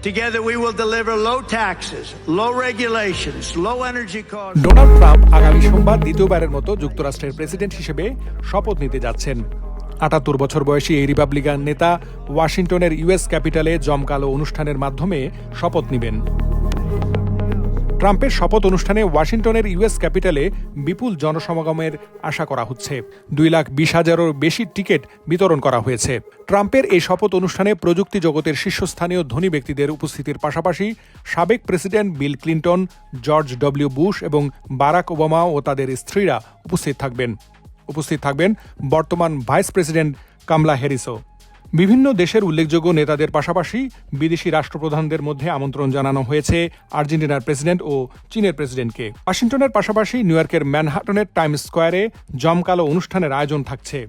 Together, we will deliver low taxes, low regulations, low energy costs. Donald Trump আগামী সোমবার দ্বিতীয়বারের মতো যুক্তরাষ্ট্রের প্রেসিডেন্ট হিসেবে শপথ নিতে যাচ্ছেন আটাত্তর বছর বয়সী এই রিপাবলিকান নেতা ওয়াশিংটনের ইউএস ক্যাপিটালে জমকালো অনুষ্ঠানের মাধ্যমে শপথ নেবেন ট্রাম্পের শপথ অনুষ্ঠানে ওয়াশিংটনের ইউএস ক্যাপিটালে বিপুল জনসমাগমের আশা করা হচ্ছে। দুই লাখ বিশ হাজারেরও বেশি টিকিট বিতরণ করা হয়েছে। ট্রাম্পের এই শপথ অনুষ্ঠানে প্রযুক্তি জগতের শীর্ষস্থানীয় ধনী ব্যক্তিদের উপস্থিতির পাশাপাশি সাবেক president Bill Clinton, George W Bush এবং বারাক ওবামা ও তাদের স্ত্রীরা উপস্থিত থাকবেন। উপস্থিত থাকবেন বর্তমান ভাইস প্রেসিডেন্ট কামলা হ্যারিসও। বিভিন্ন দেশের উল্লেখযোগ্য নেতাদের পাশাপাশি বিদেশি রাষ্ট্রপ্রধানদের মধ্যে আমন্ত্রণ জানানো হয়েছে আর্জেন্টিনার প্রেসিডেন্ট ও চীনের প্রেসিডেন্টকে। ওয়াশিংটনের পাশাপাশি নিউ ইয়র্কের ম্যানহাটনের টাইম স্কোয়ারে জমকালো অনুষ্ঠানের আয়োজন থাকছে।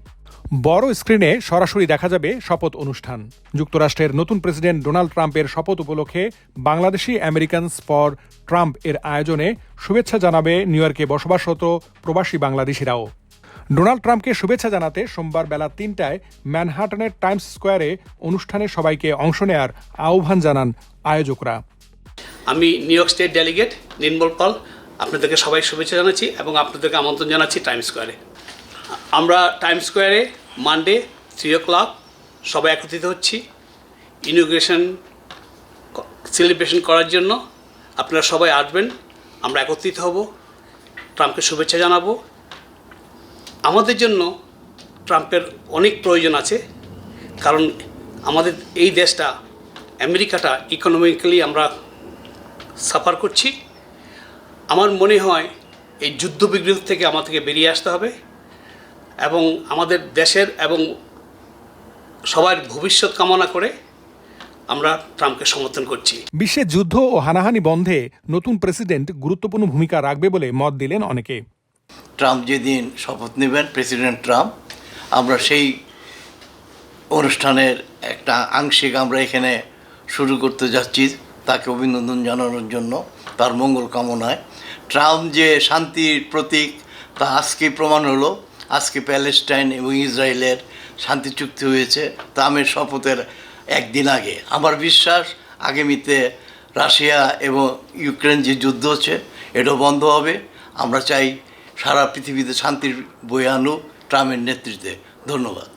বড় স্ক্রিনে সরাসরি দেখা যাবে শপথ অনুষ্ঠান। যুক্তরাষ্ট্রের নতুন প্রেসিডেন্ট ডোনাল্ড ট্রাম্পের শপথ উপলক্ষে বাংলাদেশি আমেরিকানস ফর ট্রাম্প এর আয়োজনে শুভেচ্ছা জানাবে নিউ ইয়র্কে বসবাসরত প্রবাসী বাংলাদেশিরাও। ডোনাল্ড ট্রাম্পকে শুভেচ্ছা জানাতে সোমবার বেলা তিনটায় ম্যানহাটনের টাইমস স্কোয়ারে অনুষ্ঠানে সবাইকে অংশ নেয়ার আহ্বান জানান আয়োজকরা। আমি New York State delegate Nirmal Pal, আপনাদেরকে সবাই শুভেচ্ছা জানাচ্ছি এবং আপনাদেরকে আমন্ত্রণ জানাচ্ছি টাইম স্কোয়ারে। আমরা টাইম স্কোয়ারে মানডে থ্রি ও ক্লক সবাই একত্রিত হচ্ছি। ইনোগ্রেশন সেলিব্রেশন করার জন্য আপনারা সবাই আসবেন। আমরা একত্রিত হব। ট্রাম্পকে শুভেচ্ছা জানাব। আমাদের জন্য ট্রাম্পের অনেক প্রয়োজন আছে, কারণ আমাদের এই দেশটা, আমেরিকাটা ইকোনমিক্যালি আমরা সাফার করছি। আমার মনে হয় এই যুদ্ধ বিগ্রহ থেকে আমাদেরকে বেরিয়ে আসতে হবে এবং আমাদের দেশের এবং সবার ভবিষ্যৎ কামনা করে আমরা ট্রাম্পকে সমর্থন করছি। বিশ্বে যুদ্ধ ও হানাহানি বন্ধে নতুন প্রেসিডেন্ট গুরুত্বপূর্ণ ভূমিকা রাখবে বলে মত দিলেন অনেকে। ট্রাম্প যেদিন শপথ নেবেন, প্রেসিডেন্ট ট্রাম্প, আমরা সেই অনুষ্ঠানের একটা আংশিক আমরা এখানে শুরু করতে যাচ্ছি, তাকে অভিনন্দন জানানোর জন্য, তার মঙ্গল কামনায়। ট্রাম্প যে শান্তির প্রতীক, তা আজকে প্রমাণ হলো, আজকে প্যালেস্টাইন এবং ইসরায়েলের শান্তি চুক্তি হয়েছে, ট্রাম্পের শপথের একদিন আগে। আমার বিশ্বাস, আগামীতে রাশিয়া এবং ইউক্রেন যে যুদ্ধ হচ্ছে, এটাও বন্ধ হবে। আমরা চাই সারা পৃথিবীতে শান্তির বই আনুক ট্রাম্পের নেতৃত্বে। ধন্যবাদ।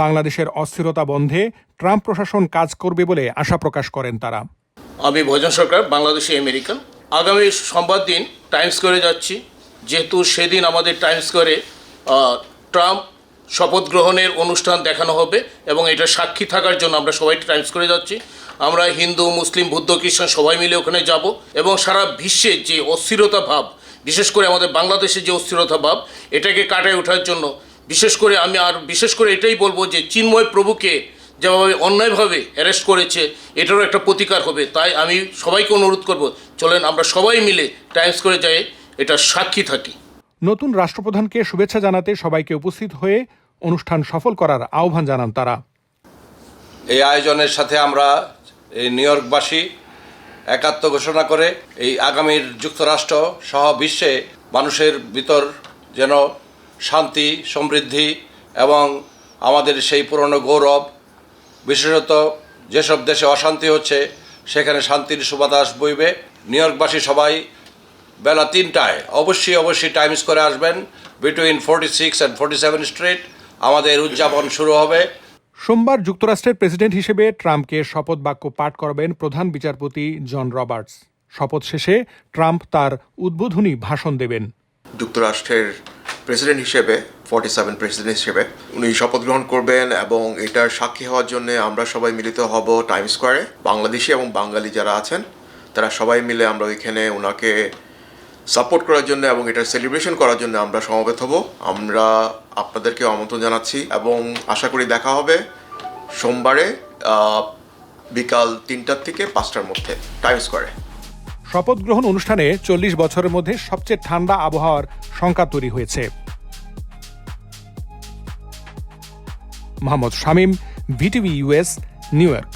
বাংলাদেশের অস্থিরতা বন্ধে ট্রাম্প প্রশাসন কাজ করবে বলে আশা প্রকাশ করেন তারা। আমি ভোজন সরকার বাংলাদেশি আমেরিকান। আগামী সোমবার দিন টাইম স্কোয়ারে যাচ্ছি। যেহেতু সেদিন আমাদের টাইম স্কোয়ারে ট্রাম্প শপথ গ্রহণের অনুষ্ঠান দেখানো হবে এবং এটা সাক্ষী থাকার জন্য আমরা সবাই টাইম স্কোয়ারে যাচ্ছি। আমরা হিন্দু মুসলিম বৌদ্ধ খ্রিস্টান সবাই মিলে ওখানে যাব এবং সারা বিশ্বে যে অস্থিরতা ভাব বিশেষ করে আমাদের বাংলাদেশে যে অস্থিরতা ভাব এটাকে কাটায় ওঠার জন্য বিশেষ করে আমি আর বিশেষ করে এটাই বলব যে চিন্ময় প্রভুকে যেভাবে অন্যায়ভাবে অ্যারেস্ট করেছে এটারও একটা প্রতিকার হবে। তাই আমি সবাইকে অনুরোধ করব চলেন আমরা সবাই মিলে টাইমস করে যাই এটা সাক্ষী থাকি। নতুন রাষ্ট্রপ্রধানকে শুভেচ্ছা জানাতে সবাইকে উপস্থিত হয়ে অনুষ্ঠান সফল করার আহ্বান জানান তারা। এই আয়োজনের সাথে আমরা এই নিউ ইয়র্কবাসী একাত্ম ঘোষণা করে এই আগামীর যুক্তরাষ্ট্র সহ বিশ্বে মানুষের ভিতর যেন শান্তি, সমৃদ্ধি এবং আমাদের সেই পুরনো গৌরব, বিশেষত যেসব দেশে অশান্তি হচ্ছে, সেখানে শান্তির সুবাতাস বইবে। নিউ ইয়র্কবাসী সবাই বেলা তিনটায় অবশ্যই অবশ্যই টাইমস করে আসবেন। Between forty six and forty seven street. আমাদের উদযাপন শুরু হবে। সোমবার যুক্তরাষ্ট্রের প্রেসিডেন্ট হিসেবে ট্রাম্পকে শপথ বাক্য পাঠ করাবেন প্রধান বিচারপতি জন রবার্টস। শপথ শেষে ট্রাম্প তার উদ্বোধনী ভাষণ দেবেন। যুক্তরাষ্ট্রের প্রেসিডেন্ট হিসেবে, ফর্টি সেভেন প্রেসিডেন্ট হিসেবে, উনি শপথ গ্রহণ করবেন এবং এটার সাক্ষী হওয়ার জন্য আমরা সবাই মিলিত হব টাইম স্কোয়ারে। বাংলাদেশি এবং বাঙালি যারা আছেন, তারা সবাই মিলে আমরা ওইখানে ওনাকে সাপোর্ট করার জন্য এবং এটা সেলিব্রেশন করার জন্য আমরা সমবেত হব। আমরা আপনাদেরকে আমন্ত্রণ জানাচ্ছি এবং আশা করি দেখা হবে সোমবারে বিকাল তিনটার থেকে পাঁচটার মধ্যে টাইম স্কোয়ারে শপথ গ্রহণ অনুষ্ঠানে চল্লিশ বছরের মধ্যে সবচেয়ে ঠান্ডা আবহাওয়ার সংখ্যা তৈরি হয়েছে। Mohammad Shamim VTV US New York